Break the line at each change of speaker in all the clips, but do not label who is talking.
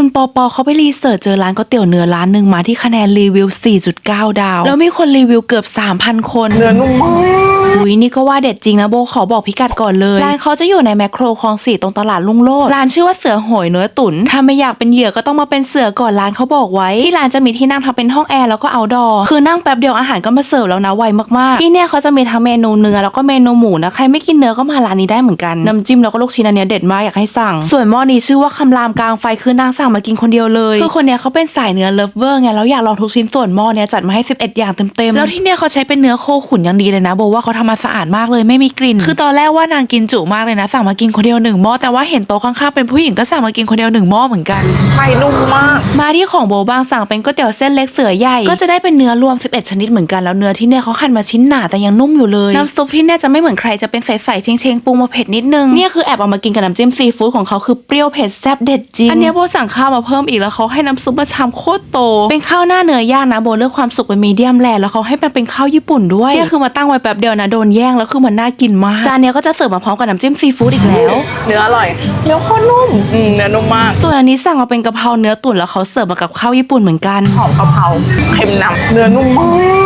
คุณปอปอเขาไปรีเสิร์ชเจอร้านก๋วยเตี๋ยวเนื้อร้านหนึ่งมาที่คะแนนรีวิว 4.9 ดาว แล้วมีคนรีวิวเกือบ 3,000 คน
เนื้อนุ่มมาก
อุ้ยนี่ก็ว่าเด็ดจริงนะโบขอบอกพิกัดก่อนเลยร้านเขาจะอยู่ในแมคโครคลองสี่ตรงตลาดลุงโลดร้านชื่อว่าเสือโหยเนื้อตุ๋นถ้าไม่อยากเป็นเหยื่อก็ต้องมาเป็นเสือก่อนร้านเขาบอกไว้ที่ร้านจะมีที่นั่งทำเป็นห้องแอร์แล้วก็เอาดอคือนั่งแป๊บเดียวอาหารก็มาเสิร์ฟแล้วนะไวมากๆที่เนี่ยเขาจะมีทั้งเมนูเนื้อแล้วก็เมนูหมูนะใครไม่กินเนื้อก็มาร้านนี้ได้เหมือนกันน้ำจิ้มแล้วก็ลูกชิ้นอันเนี้ยเด็ดมากอยากให้สั่ง ส่วนหม้อนี้ชื่อว่าคำรามกลางไฟคือนางสั่งมากินคนเดียวเลย คือคนเนี้ยเขาเป็นสายเนื้อเลิฟเวอร์ไงแล้วอยากลองทุกชิ้นส่วนหม้อเนี้ยจัดมาให้ 11 อย่างเต็มๆ แล้วที่เนี่ยเขาใช้เป็นเนื้อโคขุนอย่างดีเลยนะบอกว่าเขาทำมาสะอาดมากเลยไม่มีกลิ่น คือตอนแรกว่านางกินจุมากเลยนะสั่งมากินคนเดียวหนึ่งหม้อแต่ว่าเห็นโต๊ะข้างๆเป็นผู้หญิงก็สั่งมากินคนเดียวหนึ่งหม้อเหมือนกัน
ไข่นุ่มมาก
มาที่ของโบบางสั่งเป็นก๋วยเตี๋ยวเส้นเล็กเสือใหญ่ก็จะได้เป็นเนื้อรวม 11 ชนิดเหมือนกันแล้วเนื้อที่เนี่ยเขาหั่นมาชิ้นหนาแต่ยังนุ่มอยู่เลยน้ำซุปที่เนี่ยจะไม่เหมือนใครจะเป็นใสๆเชงๆปรุงมาเผ็ดนิดนึงเนี่ยคือแอบเอามากินกับน้ำจิ้มซีฟู้ดของเขาคือเปรี้ยวเผ็ดแซ่บเด็ดจริงอันเนี้ยโบสั่งข้าวมาเพิ่มอีกแล้วเขาให้น้ำซุปมาชามโคตรโต เป็นข้าวหน้าเนื้อย่างนะโบเลือกความสุกเป็นมีเดียมแรแล้วเขาให้มันเป็นข้าวญี่ปุ่นด้วยเนี่ยคือมาตั้งไว้แป๊บเดียวนะโดนแย่งแล้วคือมันน่ากินมากจานเนี้ยก็จะเสิร์ฟมาพร้อมกับน้ำจิ้มซีฟู้ดอีกแล้ว
เนื้ออร่อย เนื้อโคตรนุ่มอืมเนื้อนุ่มมาก
ส่วนอันนี้สั่งมาเป็นกะเพราเนื้อตุ๋นแล้วเขาเสิร์ฟมากับข้าวญี่ปุ่นเหมือนกัน
หอมกะเพราเค็มนำเนื้อนุ่มมาก
กะเพรา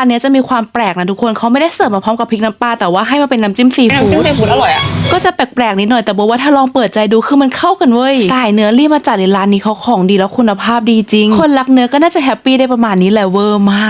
ร้านเนี้ยจะมีความแปลกนะทุกคนเขาไม่ได้เสิร์ฟมาพร้อมกับพริกน้ำปลาแต่ว่าให้มาเป็นน้ำจิ้มซี
น้ำ
ฟู้
จิ้ม
ด
ซีฟู้ดอร่อยอะ
ก็จะแปลกๆนิดหน่อยแต่บอกว่าถ้าลองเปิดใจดูคือมันเข้ากันเว้ยสายเนื้อรีบมาจัดในร้านนี้เขาของดีแล้วคุณภาพดีจริง คนรักเนื้อก็น่าจะแฮปปี้ได้ประมาณนี้แหละเวอร์มาก